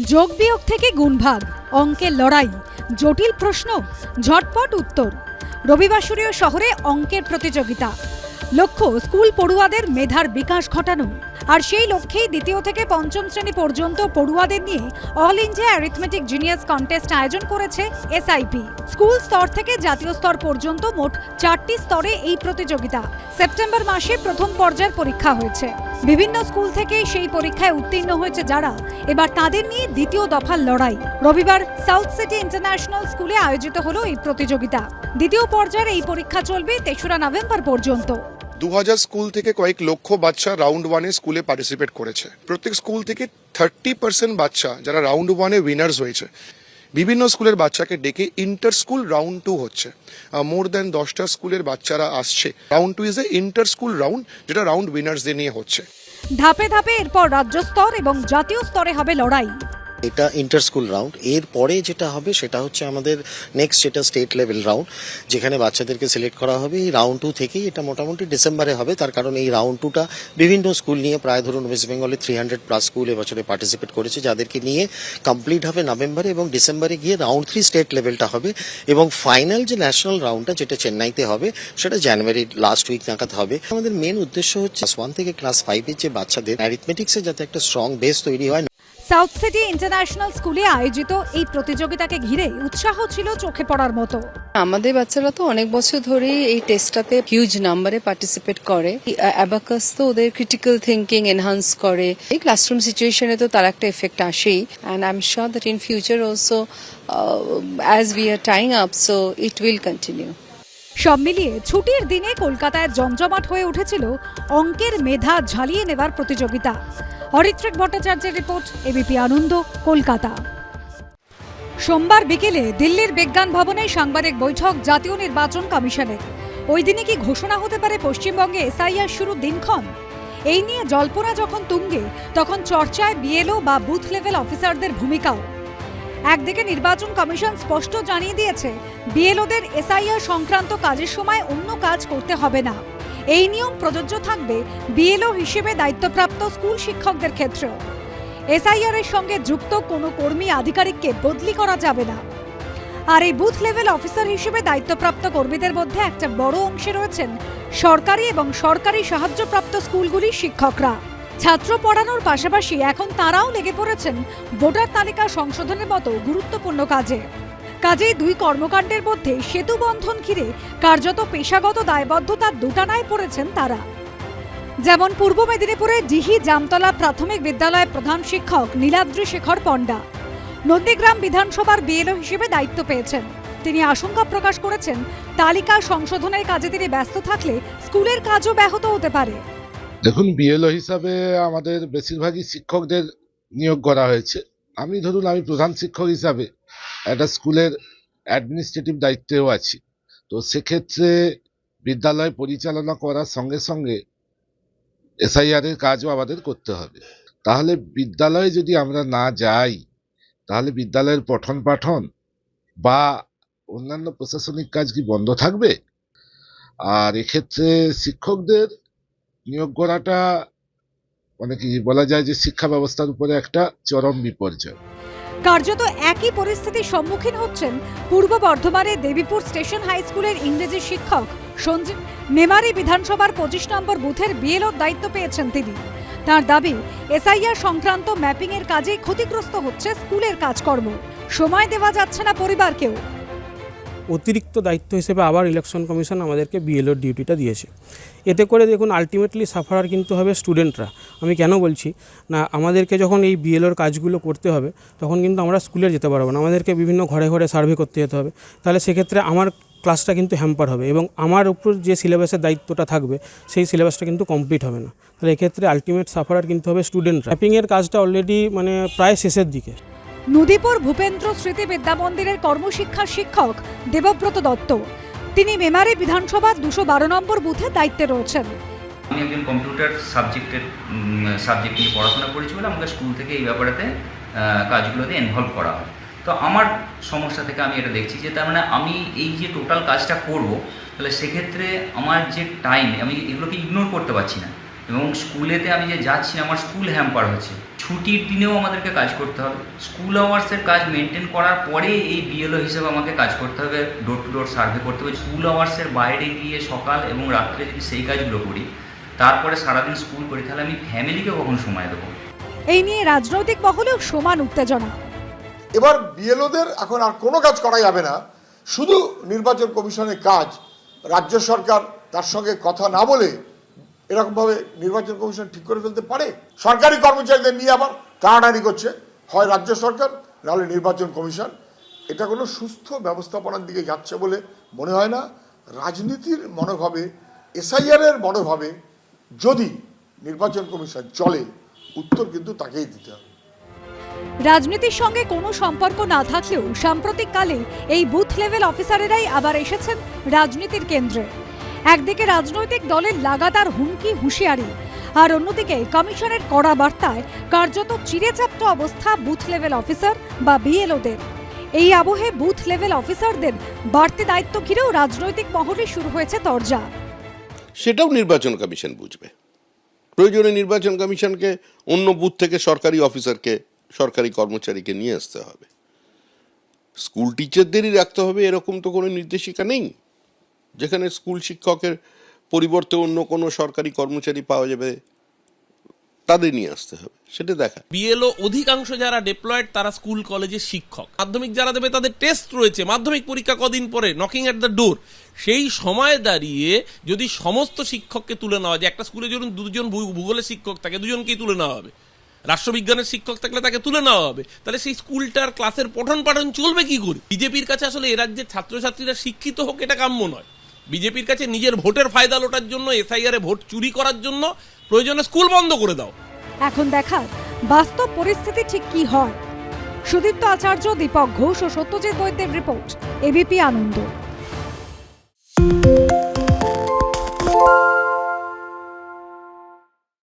যোগ বিয়োগ থেকে গুণভাগ, অঙ্কের লড়াই, জটিল প্রশ্ন, ঝটপট উত্তর। রবিবাসরীয় শহরে অঙ্কের প্রতিযোগিতা। লক্ষ্য, স্কুল পড়ুয়াদের মেধার বিকাশ ঘটানো। আর সেই লক্ষ্যেই দ্বিতীয় থেকে পঞ্চম শ্রেণি পর্যন্ত পড়ুয়াদের নিয়ে all India arithmetic genius contest আয়োজন করেছে এসআইপি। স্কুল স্তর থেকে জাতীয় স্তর পর্যন্ত মোট চারটি স্তরে এই প্রতিযোগিতা। সেপ্টেম্বর মাসে প্রথম পর্যায়ের পরীক্ষা হয়েছে। বিভিন্ন স্কুল থেকে সেই পরীক্ষায় উত্তীর্ণ হয়েছে যারা। এবার তাদের নিয়ে দ্বিতীয় দফার লড়াই। রবিবার সাউথ সিটি ইন্টারন্যাশনাল স্কুলে আয়োজিত হলো এই প্রতিযোগিতা। দ্বিতীয় পর্যায়ের এই পরীক্ষা চলবে তেসরা নভেম্বর পর্যন্ত। দু হাজার স্কুল থেকে কয়েক লক্ষ বাচ্চা রাউন্ড ওয়ানে স্কুলে পার্টিসিপেট করেছে। প্রত্যেক স্কুল থেকে থার্টি পার্সেন্ট বাচ্চা যারা রাউন্ড ওয়ানে উইনার্স হয়েছে। বিভিন্ন স্কুলের বাচ্চাকে ডেকে ইন্টার স্কুল রাউন্ড টু হচ্ছে মোর দেন দশটা স্কুলের বাচ্চারা আসছে। Round two is a inter school round যেটা রাউন্ড উইনার্স দিয়ে নিয়ে হচ্ছে। ধাপে ধাপে এরপর রাজ্য স্তর এবং জাতীয় স্তরে হবে লড়াই। এটা ইন্টার স্কুল রাউন্ড এর পরে যেটা হবে, সেটা হচ্ছে আমাদের নেক্সট যেটা স্টেট লেভেল রাউন্ড যেখানে বাচ্চাদেরকে সিলেক্ট করা হবে। এই রাউন্ড টু থেকেই এটা মোটামুটি ডিসেম্বরে হবে। তার কারণ এই রাউন্ড টুটা বিভিন্ন স্কুল নিয়ে প্রায় ধরুন ওয়েস্ট বেঙ্গলে থ্রি হান্ড্রেড প্লাস স্কুল এবছরে পার্টিসিপেট করেছে, যাদেরকে নিয়ে কমপ্লিট হবে নভেম্বরে এবং ডিসেম্বরে গিয়ে রাউন্ড থ্রি স্টেট লেভেলটা হবে। এবং ফাইনাল যে ন্যাশনাল রাউন্ডটা যেটা চেন্নাইতে হবে, সেটা জানুয়ারির লাস্ট উইক নাগাদ হবে। আমাদের মেন উদ্দেশ্য হচ্ছে ক্লাস ওয়ান থেকে ক্লাস ফাইভের যে বাচ্চাদের অ্যারিথমেটিক্সে যাতে একটা স্ট্রং বেস তৈরি হয় সাউথ সিটি ইন্টারন্যাশনাল স্কুলে আয়োজিত এই প্রতিযোগিতাকে ঘিরে উৎসাহ ছিল চোখে পড়ার মতো। আমাদের বাচ্চারা তো অনেক বছর ধরেই এই টেস্টটাতে হিউজ নাম্বারে পার্টিসিপেট করে। অ্যাবাকাস তো ওদের ক্রিটিক্যাল থিঙ্কিং এনহান্স করে। এই ক্লাসরুম সিচুয়েশনে তো তার একটা এফেক্ট আসেই। And I am sure that in future also as we are tying up so it will continue সব মিলিয়ে ছুটির দিনে কলকাতায় জমজমাট হয়ে উঠেছিল অঙ্কের মেধা ঝালিয়ে নেবার প্রতিযোগিতা। অরিত্রিক ভট্টাচার্যের রিপোর্ট, এবিপি আনন্দ, কলকাতা। সোমবার বিকেলে দিল্লির বিজ্ঞান ভবনে সাংবাদিক বৈঠক, জাতীয় নির্বাচন কমিশনের। ওই দিনে কি ঘোষণা হতে পারে পশ্চিমবঙ্গে এসআইআর শুরু দিনক্ষণ? এই নিয়ে জল্পনা যখন তুঙ্গে, তখন চর্চায় বিএলও বা বুথ লেভেল অফিসারদের ভূমিকাও। একদিকে নির্বাচন কমিশন স্পষ্ট জানিয়ে দিয়েছে, বিএলওদের এসআইআর সংক্রান্ত কাজের সময় অন্য কাজ করতে হবে না। এই নিয়ম প্রযোজ্য থাকবে বিএলও হিসেবে দায়িত্বপ্রাপ্ত স্কুল শিক্ষকদের ক্ষেত্রেও। এসআইআর এর সঙ্গে যুক্ত কোনো কর্মী আধিকারিককে বদলি করা যাবে না। আর এই বুথ লেভেল অফিসার হিসেবে দায়িত্বপ্রাপ্ত কর্মীদের মধ্যে একটা বড় অংশে রয়েছেন সরকারি এবং সরকারি সাহায্যপ্রাপ্ত স্কুলগুলির শিক্ষকরা। ছাত্র পড়ানোর পাশাপাশি এখন তারাও লেগে পড়েছেন ভোটার তালিকা সংশোধনের মতো গুরুত্বপূর্ণ কাজে। কাজেই দুই কর্মকাণ্ডের মধ্যে সেতু বন্ধন ঘিরে কার্যত পেশাগত দায়বদ্ধতার দুটানায় পড়েছেন তারা। যেমন পূর্ব মেদিনীপুরের ডিহি জামতলা প্রাথমিক বিদ্যালয়ের প্রধান শিক্ষক নীলাদ্রি শেখর পণ্ডা। নন্দীগ্রাম বিধানসভার বিএলও হিসেবে দায়িত্ব পেয়েছেন। তিনি আশঙ্কা প্রকাশ করেছেন, তালিকা সংশোধনের কাজে তিনি ব্যস্ত থাকলে স্কুলের কাজও ব্যাহত হতে পারে। দেখুন, বিএলও হিসাবে আমাদের বেশিরভাগই শিক্ষকদের নিয়োগ করা হয়েছে। আমি, ধরুন, আমি প্রধান শিক্ষক হিসাবে একটা স্কুলের অ্যাডমিনিস্ট্রেটিভ দায়িত্বেও আছি। তো সেক্ষেত্রে বিদ্যালয় পরিচালনা করার সঙ্গে সঙ্গে এসআইআর এর কাজও আমাদের করতে হবে। তাহলে বিদ্যালয়ে যদি আমরা না যাই, তাহলে বিদ্যালয়ের পঠন পাঠন বা অন্যান্য প্রশাসনিক কাজ কি বন্ধ থাকবে? আর এক্ষেত্রে শিক্ষকদের নিয়োগ করাটা মানে কি বলা যায় যে শিক্ষা ব্যবস্থার উপরে একটা চরম বিপর্যয়। কার্যত একই পরিস্থিতির সম্মুখীন হচ্ছেন পূর্ব বর্ধমানের দেবীপুর স্টেশন হাই স্কুলের ইংরেজি শিক্ষক সঞ্জীব মেমারি বিধানসভার পঁচিশ নম্বর বুথের বিএলওর দায়িত্ব পেয়েছেন তিনি। তার দাবি, এসআইআর সংক্রান্ত ম্যাপিং এর কাজে ক্ষতিগ্রস্ত হচ্ছে স্কুলের কাজকর্ম। সময় দেওয়া যাচ্ছে না পরিবারকেও। অতিরিক্ত দায়িত্ব হিসেবে আবার ইলেকশন কমিশন আমাদেরকে বিএলওর ডিউটিটা দিয়েছে। এতে করে দেখুন আলটিমেটলি সাফারার কিন্তু হবে স্টুডেন্টরা আমি কেন বলছি? না, আমাদেরকে যখন এই বিএলওর কাজগুলো করতে হবে, তখন কিন্তু আমরা স্কুলে যেতে পারব না। আমাদেরকে বিভিন্ন ঘরে ঘরে সার্ভে করতে যেতে হবে। তাহলে সেক্ষেত্রে আমার ক্লাসটা কিন্তু হ্যাম্পার হবে এবং আমার উপর যে সিলেবাসের দায়িত্বটা থাকবে, সেই সিলেবাসটা কিন্তু কমপ্লিট হবে না। তাহলে এক্ষেত্রে আলটিমেট সাফারার কিন্তু হবে স্টুডেন্ট র্যাপিংয়ের কাজটা অলরেডি মানে প্রায় শেষের দিকে। নদীপুর ভূপেন্দ্র স্মৃতি বিদ্যা মন্দিরের কর্মশিক্ষা শিক্ষক দেবব্রত দত্ত। তিনি মেমারি বিধানসভার দুশো বারো নম্বর বুথে দায়িত্বে রয়েছেন। আমি একজন কম্পিউটার সাবজেক্টের সাবজেক্ট নিয়ে পড়াশোনা করেছি বলে আমাকে স্কুল থেকে এই ব্যাপারেতে কাজগুলোতে ইনভলভ করা হয়। তো আমার সমস্যা থেকে আমি এটা দেখছি যে তার মানে আমি এই যে টোটাল কাজটা করব, তাহলে সেক্ষেত্রে আমার যে টাইম আমি এগুলোকে ইগনোর করতে পারছি না। এবং স্কুলেতে আমি যে যাচ্ছি, আমার স্কুল হ্যাম্পার হচ্ছে। ছুটির দিনেও আমাদেরকে কাজ করতে হবে। স্কুল আওয়ার্সের কাজ মেনটেন করার পরে এই বিএলও হিসেবে আমাকে কাজ করতে হবে ডোর টু ডোর সার্ভে করতে হবে। স্কুল আওয়ার্সের বাইরে গিয়ে সকাল এবং রাত্রে যদি সেই কাজগুলো করি তারপরে সারাদিন স্কুল করি তাহলে আমি ফ্যামিলিকে কখন সময় দেবো? এই নিয়ে রাজনৈতিক মহলেও সমান উত্তেজনা। এবার বিএলওদের এখন আর কোনো কাজ করা যাবে না। শুধু নির্বাচন কমিশনের কাজ। রাজ্য সরকার তার সঙ্গে কথা না বলে এরকমভাবে নির্বাচন কমিশন ঠিক করে ফেলতে পারে? সরকারি কর্মচারীদের নিয়ে আবার টানাটানি করছে। হয় রাজ্য সরকার নাহলে নির্বাচন কমিশন। এটা কোনো সুস্থ ব্যবস্থাপনার দিকে যাচ্ছে বলে মনে হয় না। রাজনীতির মনোভাবে এসআইআরের মনোভাবে যদি নির্বাচন কমিশন চলে, উত্তর কিন্তু তাকেই দিতে হবে। রাজনীতির সঙ্গে কোনো সম্পর্ক না থাকলেও সাম্প্রতিককালে এই বুথ লেভেল অফিসারেরাই আবার এসেছেন রাজনীতির কেন্দ্রে। একদিকে রাজনৈতিক দলের লাগাতার হুমকি, হুঁশিয়ারি, আর অন্যদিকে কমিশনের কড়া বার্তায় কার্যত চিরেচাপ্ত অবস্থা বুথ লেভেল অফিসার বা বিএলওদের। এই আবহে বুথ লেভেল অফিসারদের বাড়তি দায়িত্ব ঘিরেও রাজনৈতিক মহলে শুরু হয়েছে তরজা। সেটাও নির্বাচন কমিশন বুঝবে। প্রয়োজনে নির্বাচন কমিশনকে অন্য বুথ থেকে সরকারি অফিসারকে, সরকারি কর্মচারীকে নিয়ে আসতে হবে। স্কুল টিচারদেরই রাখতে হবে, এরকম তো কোনো নির্দেশিকা নেই। যেখানে স্কুল শিক্ষকের পরিবর্তে অন্য কোনো সরকারি কর্মচারী পাওয়া যাবে তাদের নিয়ে আসতে হবে, সেটা দেখা। বিএলও অধিকাংশ যারা ডেপ্লয়েড তারা স্কুল কলেজের শিক্ষক। মাধ্যমিক যারা দেবে, তাদের টেস্ট রয়েছে। মাধ্যমিক পরীক্ষা কদিন পরে? নকিং অ্যাট দ্য ডোর সেই সময় দাঁড়িয়ে যদি সমস্ত শিক্ষককে তুলে নেওয়া যায়, একটা স্কুলে ধরুন দুজন ভূগোলের শিক্ষক থাকে দুজনকেই তুলে নেওয়া হবে। রাষ্ট্রবিজ্ঞানের শিক্ষক থাকলে তাকে তুলে নেওয়া হবে। তাহলে সেই স্কুলটার ক্লাসের পঠন পাঠন চলবে কি করে? বিজেপির কাছে আসলে এ রাজ্যের ছাত্রছাত্রীরা শিক্ষিত হোক, এটা কাম্য নয়। বিজেপির কাছে নিজের ভোটের ফায়দা লোটার জন্য, এসআইআর ভোট চুরি করার জন্য প্রয়োজনে স্কুল বন্ধ করে দাও। এখন দেখা, বাস্তব পরিস্থিতি ঠিক কি হয়? সুদীপ্ত আচার্য, দীপক ঘোষ ও সত্যজিৎ বৈদ্যের রিপোর্ট এবিপি আনন্দ।